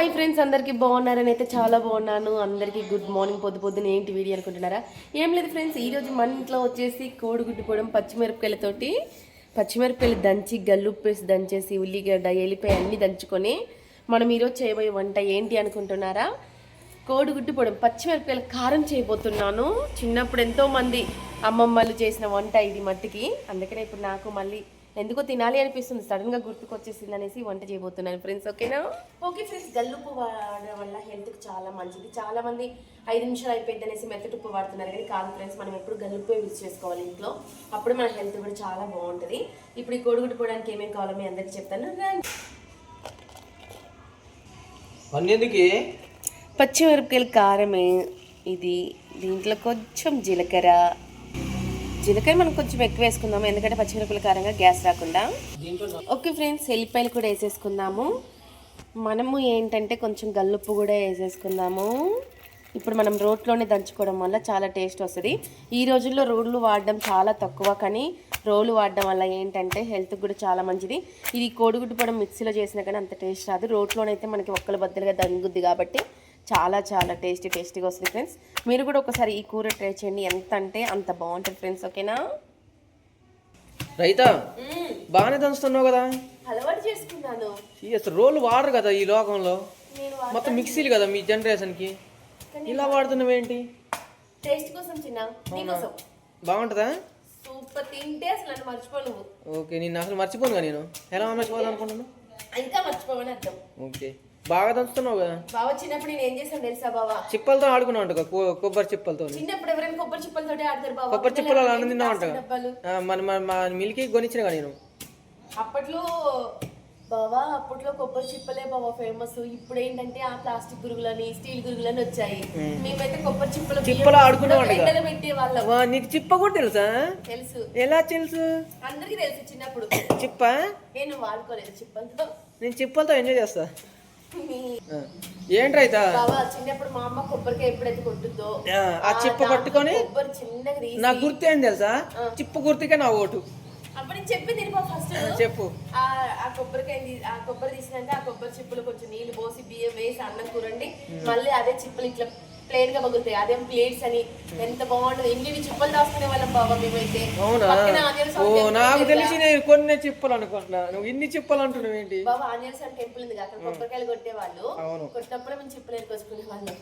Hi friends అందరికీ బాగున్నారని అయితే చాలా బాగున్నాను. అందరికీ గుడ్ మార్నింగ్ పొద్దు పొద్దున ఏంటి వీడియో అనుకుంటున్నారా? ఏం లేదు ఫ్రెండ్స్ ఈరోజు మన ఇంట్లో వచ్చేసి కోడిగుడ్డు పొడం పచ్చిమిరపకాయలతోటి పచ్చిమిరపకాయలు దంచి గల్లుప్పేసి దంచేసి ఉల్లిగడ్డ ఎల్లిపాయ అన్ని దంచుకొని మనం ఈరోజు చేయబోయే వంట ఏంటి అనుకుంటున్నారా? కోడిగుడ్డు పొడం పచ్చిమిరపకాయలు కారం చేయబోతున్నాను. చిన్నప్పుడు ఎంతోమంది అమ్మమ్మలు చేసిన వంట ఇది మట్టికి. అందుకనే ఇప్పుడు నాకు మళ్ళీ ఎందుకో తినాలి అనిపిస్తుంది. సడన్గా గుర్తుకొచ్చేసింది అనేసి వంట చేయబోతున్నాను ఫ్రెండ్స్ ఓకేనా? ఓకే ఫ్రెండ్స్ గల్లుప్పు వాడడం వల్ల హెల్త్కి చాలా మంచిది. చాలా మంది ఐదు నిమిషాలు అయిపోయింది అనేసి మెత్తటుప్పు వాడుతున్నారు కానీ కాదు ఫ్రెండ్స్ మనం ఎప్పుడు గల్లుప్పే యూజ్ చేసుకోవాలి ఇంట్లో. అప్పుడు మన హెల్త్ కూడా చాలా బాగుంటుంది. ఇప్పుడు ఈ కోడిగుడ్డు పోవడానికి ఏమేమి కావాలో మీ అందరికీ చెప్తాను. పచ్చిమిరపకాయల కారమే. ఇది దీంట్లో కొంచెం జీలకర్ర జీలకాయ మనం కొంచెం ఎక్కువ వేసుకుందాము. ఎందుకంటే పచ్చిమిరపకాయల కారంగా గ్యాస్ రాకుండా. ఓకే ఫ్రెండ్స్ ఎల్లిపాయలు కూడా వేసేసుకుందాము. మనము ఏంటంటే కొంచెం గల్లుప్పు కూడా వేసేసుకుందాము. ఇప్పుడు మనం రోట్లోనే దంచుకోవడం వల్ల చాలా టేస్ట్ వస్తుంది. ఈ రోజుల్లో రోడ్లు వాడడం చాలా తక్కువ కానీ రోలు వాడడం వల్ల ఏంటంటే హెల్త్ కూడా చాలా మంచిది. ఇది కోడిగుడ్డు పొడం మిక్సీలో చేసినా కానీ అంత టేస్ట్ రాదు. రోట్లోనైతే మనకి ఒక్కల బద్దలుగా దంగుద్ది కాబట్టి చాలా చాలా టేస్టీ టేస్టీగా వస్తుంది ఫ్రెండ్స్ మీరు కూడా ఒకసారి ఈ కూర ట్రై చేయండి. ఎంత అంటే అంత బాగుంటుంది ఫ్రెండ్స్ ఓకేనా రైతా బాగానే దంచుతున్నావు కదా? అలవాటు చేసుకున్నాను. ఈ అసలు రోలు వాడరు కదా ఈ లోకంలో? మొత్తం మిక్సీలు కదా మీ జనరేషన్కి ఇలా వాడుతున్నావేంటి టేస్ట్ కోసం చిన్న నీకోసం. బాగుంటుందా? సూపర్ తింటే అసలు నన్ను మర్చిపో నువ్వు. ఓకే నేను అసలు మర్చిపోను నేను. ఎలా మర్చిపోదాం అనుకుంటున్నాను ఇంకా మర్చిపోవని అర్థం. ఓకే. బాగా దంచుతున్నావు కదా. బావ చిన్నప్పుడు నేను ఏం చేశాను తెలుసా బావ? చిప్పలతో ఆడుకున్నావు అంట కొబ్బరి చిప్పలతో చిన్నప్పుడు ఎవరైనా కొబ్బరి చిప్పలతోటి ఆడతారు బావ. కొబ్బరి చిప్పలు అలా తిన్నావు అంట మన మన- మిల్కి కొనిచ్చిన కదా నేను. అప్పట్లో బావా అప్పట్లో కొబ్బరి చిప్పలే బావా ఫేమస్ ఇప్పుడు ఏంటంటే ఆ ప్లాస్టిక్ గురుగులని స్టీల్ గురుగులని వచ్చాయి. మేమైతే కొబ్బరి చిప్పలు చిప్పలు ఆడుకునేవాడు కదా. ఎండలో పెట్టే వాళ్ళం వా, నీకు చిప్ప కూడా తెలుసా? తెలుసు. ఎలా తెలుసు? అందరికీ తెలుసు చిన్నప్పుడు. చిప్ప? నేను వాడుకోలేదు చిప్పలతో. నేను చిప్పలతో ఎంజాయ్ చేస్తా. బావా చిన్నప్పుడు మా అమ్మ కొబ్బరికాయ ఎప్పుడైతే కొట్టుద్దో ఆ, చిప్ప పట్టుకొని కొబ్బరి చిన్నగా తీసి నా గుర్తు ఏం తెలుసా? చిప్ప గుర్తుకే నా ఓటు. అప్పుడు నేను చెప్పింది ఫస్ట్ చెప్పు. ఆ ఆ కొబ్బరికాయ ఆ కొబ్బరి తీసినాక ఆ కొబ్బరి చిప్పలు కొంచెం నీళ్ళు పోసి బియ్యం వేసి అన్నం కూరండి. మళ్ళీ అదే చిప్పలు ఇట్లా ప్లేన్గా పగులుతాయి. అదేం ప్లేట్స్ అని ఎంత బాగుంటది. ఎన్ని చిప్పలు దాచుకునే వాళ్ళం బాబా మేమైతే. నాకు తెలిసి నేను కొన్ని చిప్పలు అనుకుంటున్నా. నువ్వు ఇన్ని చిప్పలు అంటున్నావు ఏంటి? బాబా ఆంజనేయ స్వామి టెంపుల్ ఉంది అక్కడ కొబ్బరికాయలు కొట్టేవాళ్ళు. అవును. కొట్టినప్పుడు మేము చిప్పలు ఎరుకొచ్చుకునే వాళ్ళం.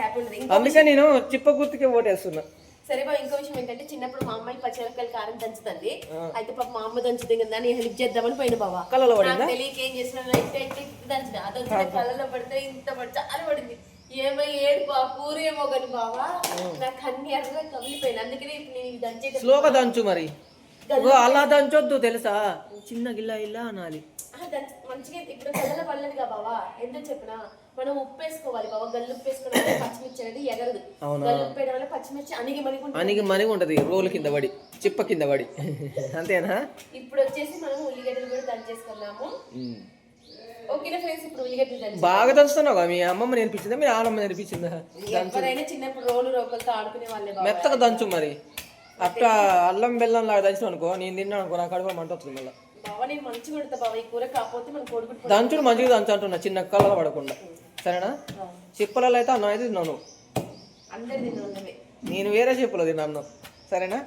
హ్యాపీ ఉంటుంది అందుకే నేను చిప్ప గుర్తుకే ఓటేస్తున్నా. సరే బా ఇంకో విషయం ఏంటంటే చిన్నప్పుడు మా అమ్మాయి పచ్చిమిరపకాయలు కారం దంచుతుంది. అయితే పాప మా అమ్మ దంచుతుంది కదా అని హెల్ప్ చేద్దామని పోయిన బాబా. తెలియక ఏం చేసిన లైట్ లైట్ దంచిన అది వచ్చిన కళ్ళలో పడితే ఇంత పడి చాలా పడింది. ఏమో ఏడు బా కూర ఏమో కానీ బావా. నాకు అన్ని అరగా కమిలిపోయింది అందుకనే ఇప్పుడు నేను స్లోగా దంచు మరి. ఓ అలా దంచొద్దు తెలుసా? చిన్న గిల్ల ఇలా అనాలి. మంచిగా ఇప్పుడు కళ్ళలో పడలేదు కదా బావా. ఎందుకు చెప్పినా మనం ఉప్పు వేసుకోవాలి బావా. గల్లు ఉప్పు పచ్చిమిర్చి అనేది ఎగరదు? గల్లు ఉప్పు వేయడం వల్ల పచ్చిమిర్చి అణిగి మణిగి మనిగి ఉంటది. రోలు కింద పడి చిప్ప కింద పడి. అంతేనా? ఇప్పుడు వచ్చేసి మనం ఉల్లిగడ్డలు కూడా దంచేసుకున్నాము. ఓకేనా ఫ్రెండ్స్ ఇప్పుడు ఉల్లిగడ్డలు దంచి బాగా దంచుతున్నావు మీ అమ్మమ్మ నేర్పించిందా మీ ఆడమ్మ నేర్పించిందా? ఎవరైనా చిన్నప్పుడు రోలు రోకలతో ఆడుకునే వాళ్ళే బాబా మెత్తగా దంచు మరి. అట్లా అల్లం బెల్లం లాగా దంచు అనుకో నేను తిన్నాను అనుకో నా కడుపు మంట వస్తుంది మళ్ళీ. బావ నేను మంచిగా కొడతా బావ ఈ కూర కాకపోతే మనం కొడుకుంటు దంచుడు మంచిగా దంచు అంటున్నా చిన్న కళ్ళలో పడకుండా. సరేనా? చిప్పలలో అయితే అన్నం అయితే తిన్నాను అందరు నేను వేరే చిప్పలు తిన్నాను సరేనా?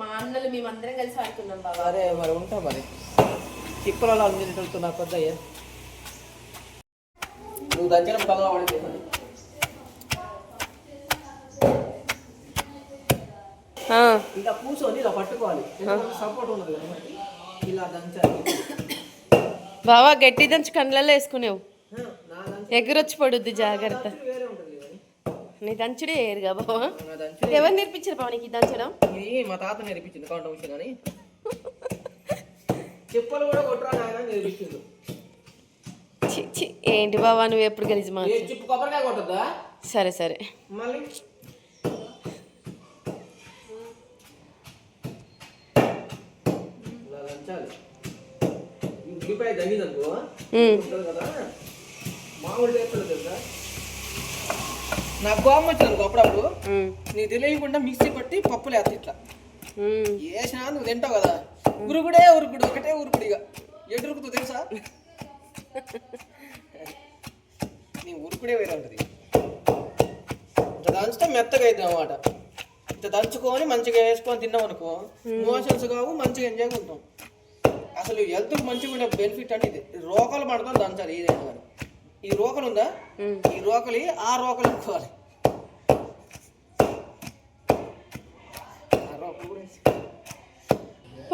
మా అన్నలు మేమందరం కలిసి ఆడుకున్నాం సరే మరి ఉంటా మరి. చిప్పలలో అన్ని తింటూ నాకు వద్దయ్యా నువ్వు దంచిన కళ్ళలో పడితే మరి. ఇలా కూర్చొని ఇలా పట్టుకోవాలి. సపోర్ట్ ఉండదు మనకి. ఇలా దంచాలి. బావా గట్టి దంచి కండ్లలో వేసుకునేవు. ఎగురొచ్చి పడుద్ది జాగ్రత్త. నీ దంచుడే ఏరుగా బావా? ఎవరు నేర్పించారు బావ నీకు దంచడం? మా తాత నేర్పించింది కౌంట మిషన్ అని. చెప్పులు కూడా కొట్టరా నేర్పించింది ఏంటి బావా నువ్వు ఎప్పుడు గెలిచి మా సరే సరే. నాకు కోపం వచ్చింది అప్పుడప్పుడు. నీకు తెలియకుండా మిక్సీ కొట్టి పప్పులు వేస్తా ఇట్లా. వేసినా నువ్వు తింటావు కదా. ఉరుకుడే ఉరుకుడు ఒకటే ఉరుకుడు ఇక. ఎటు ఉరుకుతూ తెలుసా? నీ ఉరుకుడే వేరే ఉంటుంది. ఇంత దంచితే మెత్తగా అవుతుంది అనమాట ఇంత దంచుకొని మంచిగా వేసుకొని తిన్నాం అనుకో మోషన్స్ కావు మంచిగా ఎంజాయ్గా ఉంటాం. అసలు హెల్త్కి మంచిగా ఉండే బెనిఫిట్ అంటే ఇది. రోకలు పడతాం దంచాలి ఏదైనా కానీ. ఈ రోకలు ఉందా. ఈ రోకలి ఆ రోకలు అనుకోవాలి.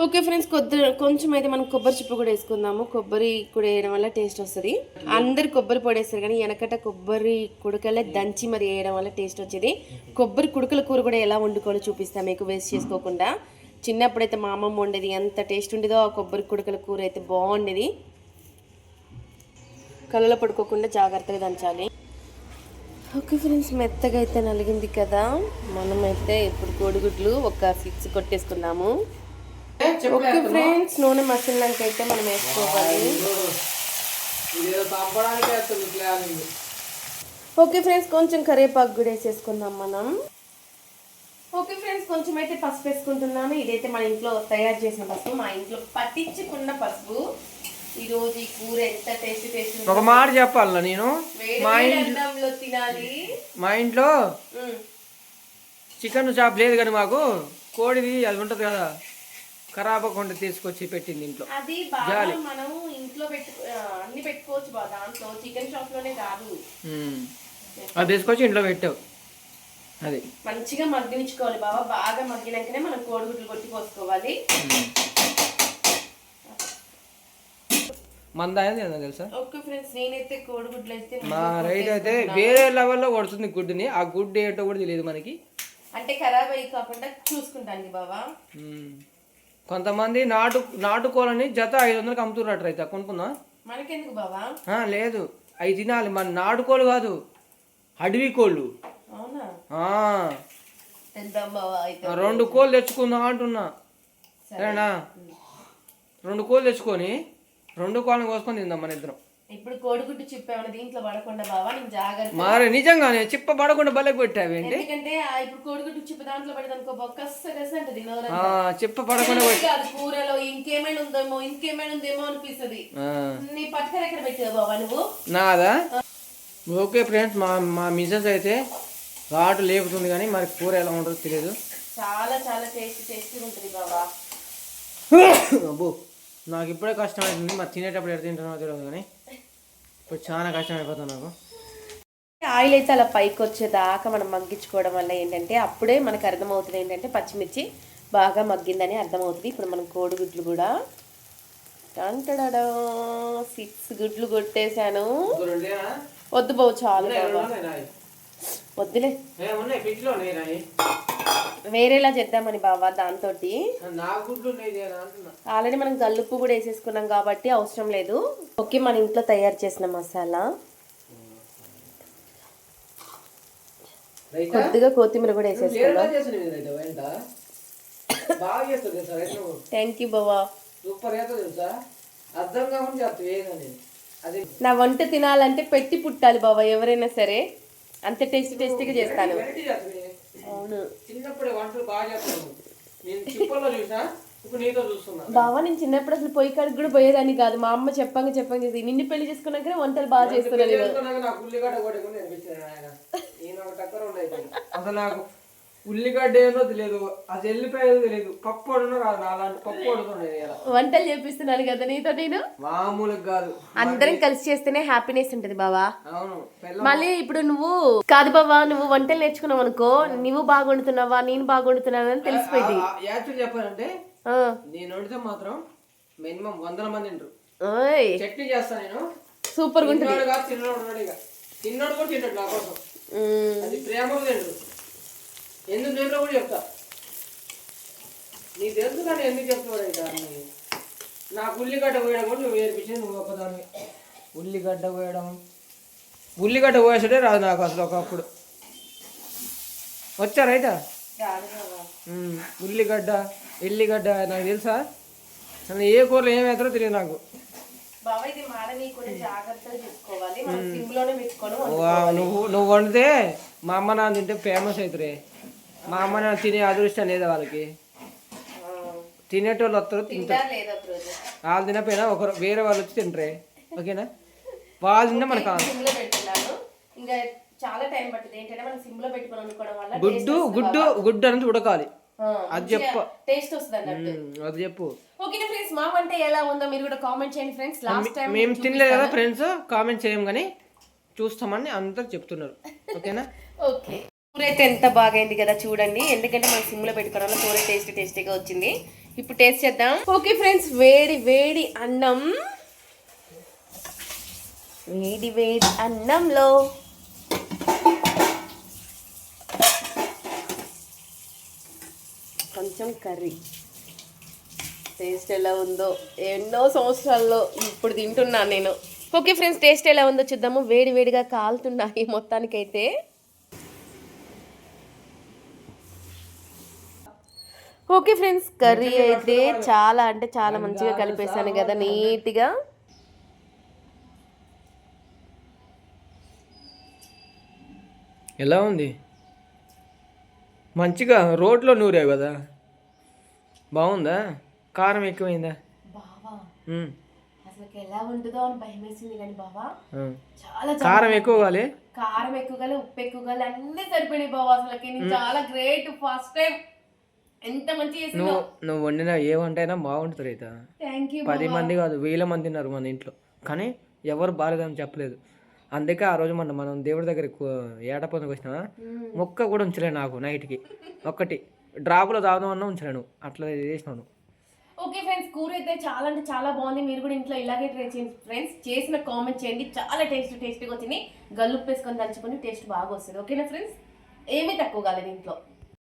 ఓకే ఫ్రెండ్స్ కొద్ది కొంచెం అయితే మనం కొబ్బరి చిప్ప కూడా వేసుకుందాము. కొబ్బరి కూడా వేయడం వల్ల టేస్ట్ వస్తుంది. అందరు కొబ్బరి పొడి వేస్తారు కానీ వెనకట కొబ్బరి కుడకలే దంచి మరి వేయడం వల్ల టేస్ట్ వచ్చేది. కొబ్బరి కుడకల కూర కూడా ఎలా వండుకోవాలో చూపిస్తాం మీకు వేస్ట్ చేసుకోకుండా. చిన్నప్పుడైతే మా అమ్మమ్మ వండేది ఎంత టేస్ట్ ఉండేదో ఆ కొబ్బరి కుడకల కూర అయితే బాగుండేది. కళ్ళలో పడుకోకుండా జాగ్రత్తగా దంచాలి. ఓకే ఫ్రెండ్స్ మెత్తగా అయితే నలిగింది కదా. మనమైతే ఇప్పుడు కోడిగుడ్లు ఒక సిక్స్ కొట్టేసుకున్నాము ఓకే ఫ్రెండ్స్ నూనె మసాలాకి అయితే మనం వేసుకోవాలి. ఓకే ఫ్రెండ్స్ కొంచెం కరివేపాకు కూడా వేసేసుకుందాం మనం. ఓకే ఫ్రెండ్స్ కొంచెం అయితే పసుపు వేసుకుంటున్నాను. ఇదైతే మన ఇంట్లో తయారు చేసిన పసుపు మా ఇంట్లో పట్టించుకున్న పసుపు. ఈ రోజు ఈ కూర ఎంత టేస్ట్ టేస్ట్ ఒక మాట చెప్పాల నేను? మా ఇంట్లో తినాలి. మా ఇంట్లో. చికెన్ షాప్ లేదు కానీ మాకు కోడిది అది ఉంటుంది కదా. ఖరాబ్ అవ్వకుండా తీసుకొచ్చి పెట్టింది ఇంట్లో. అది బాగా మనం ఇంట్లో పెట్టు అన్ని పెట్టుకోవచ్చు బా దాంట్లో. చికెన్ షాప్లోనే కాదు. అది తీసుకొచ్చి ఇంట్లో పెట్టావు. అది. మంచిగా మగ్గనిచ్చుకోవాలి బాబా బాగా మగ్గినాకనే మనం కోడిగుడ్లు కొట్టి పోసుకోవాలి మంద అయింది ఏందో తెలుసా? ఓకే ఫ్రెండ్స్ నేనైతే కోడిగుడ్లు అయితే మా రైతు అయితే వేరే లెవెల్లో కొడుతుంది గుడ్డుని. ఆ గుడ్డు ఏంటో కూడా తెలియదు మనకి. అంటే ఖరాబ్ అయ్యి కాకుండా చూసుకుంటాను బాబా. కొంతమంది నాటు నాటుకోలని జత ఐదు వందలకి అమ్ముతున్నట్టు రైతు. కొనుక్కుందా? మనకెందుకు బాబా లేదు. అవి తినాలి. మన నాటుకోళ్ళు కాదు. అడవి కోళ్ళు. అయితే. రెండు కోళ్ళు తెచ్చుకుందాం అంటున్నా. సరేనా? రెండు కోళ్ళు తెచ్చుకొని రెండు కోళ్ళని కోసుకొని తిందాం మన ఇద్దరం. ఇప్పుడు కోడిగుడ్డు చిప్పేమన్నా దీంట్లో పడకుండా బాబా నేను జాగ్రత్త మరి నిజంగానే చిప్ప పడకుండా బలకి పెట్టావేంటి ఎందుకంటే ఆ ఇప్పుడు కోడిగుడ్డు చిప్ప దాంట్లో అంటది నోరంతా. ఆ, చిప్ప పడకుండా కాదు కూరలో ఇంకేమైనా ఉందేమో ఇంకేమైనా ఉందేమో అనిపిస్తుంది. నీ పట్టుకర ఎక్కడ పెట్టావు బాబా నువ్వు? నాదా? ఓకే ఫ్రెండ్స్ మా మా మిసెస్ అయితే ఘాటు లేపుతుంది కానీ మరి కూర ఎలా ఉంటుందో తెలియదు చాలా చాలా టేస్టీ టేస్టీ ఉంటుంది బాబా అబ్బో నాకు ఇప్పుడే కష్టం అవుతుంది మరి తినేటప్పుడు ఎక్కడ తింటానో తెలియదు కానీ. ఇప్పుడు చాలా కష్టం అయిపోతుంది నాకు. ఆయిల్ అయితే అలా పైకి వచ్చేదాకా మనం మగ్గించుకోవడం వల్ల ఏంటంటే అప్పుడే మనకు అర్థమవుతుంది ఏంటంటే పచ్చిమిర్చి బాగా మగ్గిందని అర్థమవుతుంది. ఇప్పుడు మనం కోడిగుడ్లు కూడా టంటడడా సిక్స్ గుడ్లు కొట్టేశాను. వద్దు బాబు చాలు వద్దులే. వేరేలా చేద్దామని బాబా దాంతో ఆల్రెడీ మనం గల్లుప్పు కూడా వేసేసుకున్నాం కాబట్టి అవసరం లేదు. ఓకే మన ఇంట్లో తయారు చేసిన మసాలా. కొద్దిగా కొత్తిమీర కూడా వేసేసుకున్నాం. థ్యాంక్ యూ సూపర్ తెలుసా? అర్థం కాకుండా నా వంట తినాలంటే పెట్టి పుట్టాలి బాబా ఎవరైనా సరే. అంత టేస్టీ టేస్టీగా చేస్తాను. అవును. చిన్నప్పుడే వంటలు బాగా చేస్తాను నేను చిప్పల్లో చూసా ఇప్పుడు నీతో చూస్తున్నా. బావా నేను చిన్నప్పుడు అసలు పొయ్యి కాడికి కూడా పోయేదాన్ని కాదు. మా అమ్మ చెప్పంగా చెప్పంగా చేసి నిన్ను పెళ్ళి చేసుకున్నాకనే వంటలు బాగా చేస్తున్నాను అసలు నాకు ఉల్లిగడ్డ ఏదో తెలియదు. అది వెళ్ళిపోయేదో తెలియదు. పప్పు వండునో రాదు అలాంటి పప్పు ఇలా వంటలు చేపిస్తున్నాను కదా నీతో నేను? మామూలుగా కాదు. అందరం కలిసి చేస్తేనే హ్యాపీనెస్ ఉంటుంది బావా. అవును మళ్ళీ ఇప్పుడు నువ్వు కాదు బావా నువ్వు వంటలు నేర్చుకున్నావు అనుకో నువ్వు బాగా వండుతున్నావా నేను బాగా వండుతున్నాను అని తెలిసిపోయింది యాక్చువల్ చెప్పాలంటే. నేను వండితే మాత్రం మినిమం వందల మంది ఓయ్. చట్నీ చేస్తాను నేను. సూపర్గా ఉంటుంది. తిన్నోడు కాదు తిన్నోడు తిన్నోడు కూడా తింటాడు నా కోసం. అది ప్రేమగా తింటాడు. ఎందుకు నేను కూడా చెప్తా నీకు తెలుసు కానీ ఎందుకు చెప్తున్నాడు అన్నీ. నాకు ఉల్లిగడ్డ పోయడం కూడా నువ్వు నేర్పించింది నువ్వు ఒకదాన్ని ఉల్లిగడ్డ పోయడం. ఉల్లిగడ్డ పోయేసడే రాదు నాకు అసలు ఒకప్పుడు. బావా. ఉల్లిగడ్డ ఎల్లిగడ్డ నాకు తెలుసా? అసలు ఏ కూరలో ఏం వేస్తారో తెలియదు నాకు. నువ్వు నువ్వు వండితే మా అమ్మ నాన్న తింటే ఫేమస్ అవుతురే మా అమ్మ నాన్న తినే అదృష్టం లేదా వాళ్ళకి? తినేటోళ్ళు వస్తారు తింటారు. వాళ్ళు తినపోయినా ఒకరు వేరే వాళ్ళు వచ్చి తింటారే? ఓకేనా? వాళ్ళు తిన్నా మనకు కావాలి సిమ్లో పెడుతున్నాను ఇంకా చాలా టైం పడుతుంది ఏంటంటే మనం సిమ్లో పెట్టుకొని వండుకోవడం వల్ల గుడ్డు గుడ్డు గుడ్డు అనేది ఉడకాలి. అది చెప్పు. టేస్ట్ వస్తుంది అది చెప్పు. ఓకే ఫ్రెండ్స్ మా వంట ఎలా ఉందో మీరు కూడా కామెంట్ చేయండి ఫ్రెండ్స్. లాస్ట్ టైం మేము తినలేదు కదా ఫ్రెండ్స్ కామెంట్ చేయం కానీ చూస్తామని అందరు చెప్తున్నారు. ఓకేనా? ఓకే. కూర అయితే ఎంత బాగైంది కదా చూడండి. ఎందుకంటే మనం సిమ్లో పెట్టుకోవడం వల్ల కూర టేస్ట్ టేస్టీగా వచ్చింది. ఇప్పుడు టేస్ట్ చేద్దాం. ఓకే ఫ్రెండ్స్ వేడి వేడి అన్నం. వేడి వేడి అన్నంలో కొంచెం కర్రీ. టేస్ట్ ఎలా ఉందో ఎన్నో సంవత్సరాల్లో ఇప్పుడు తింటున్నాను నేను. ఓకే ఫ్రెండ్స్ టేస్ట్ ఎలా ఉందో చూద్దాము. వేడి వేడిగా కాలుతున్నాయి మొత్తానికైతే. ఓకే ఫ్రెండ్స్ కర్రీ అయితే చాలా అంటే చాలా మంచిగా కలిపేసాను కదా నీట్గా. ఎలా ఉంది? మంచిగా రోడ్లో నూరావు కదా? బాగుందా? కారం ఎక్కువైందా? అసలు ఎలా ఉంటుందో అని భయం వేసింది కానీ బావా ఆ. చాలా కారం ఎక్కువ కాలే కారం ఎక్కువగా ఉప్పు ఎక్కువగా అన్ని సరిపోయినాయి బావా అసలుకి. నేను చాలా గ్రేట్ ఫస్ట్ టైం. ఎంత మంచి నువ్వు నువ్వు వండిన ఏ వంట అయినా బాగుంటుంది రైతా థ్యాంక్ యూ పది మంది కాదు వేల మంది ఉన్నారు మన ఇంట్లో. కానీ ఎవరు బాలేదని చెప్పలేదు. అందుకే ఆ రోజు మనం మనం దేవుడి దగ్గర ఏటపొందుకు వచ్చినా మొక్క కూడా ఉంచలే నాకు నైట్కి. ఒక్కటి. డ్రాపులో తాగుదామన్నా ఉంచలేను అట్లా చేసినాను ఓకే ఫ్రెండ్స్ కూర అయితే చాలా అంటే చాలా బాగుంది. మీరు కూడా ఇంట్లో ఇలాగే ట్రై చేయండి ఫ్రెండ్స్ చేసిన కామెంట్ చేయండి. చాలా టేస్ట్ టేస్టీగా వచ్చింది. గల్లుప్పు వేసుకొని దంచుకొని టేస్ట్ బాగా వస్తుంది. ఓకేనా ఫ్రెండ్స్ ఏమీ తక్కువ కాలేదు ఇంట్లో.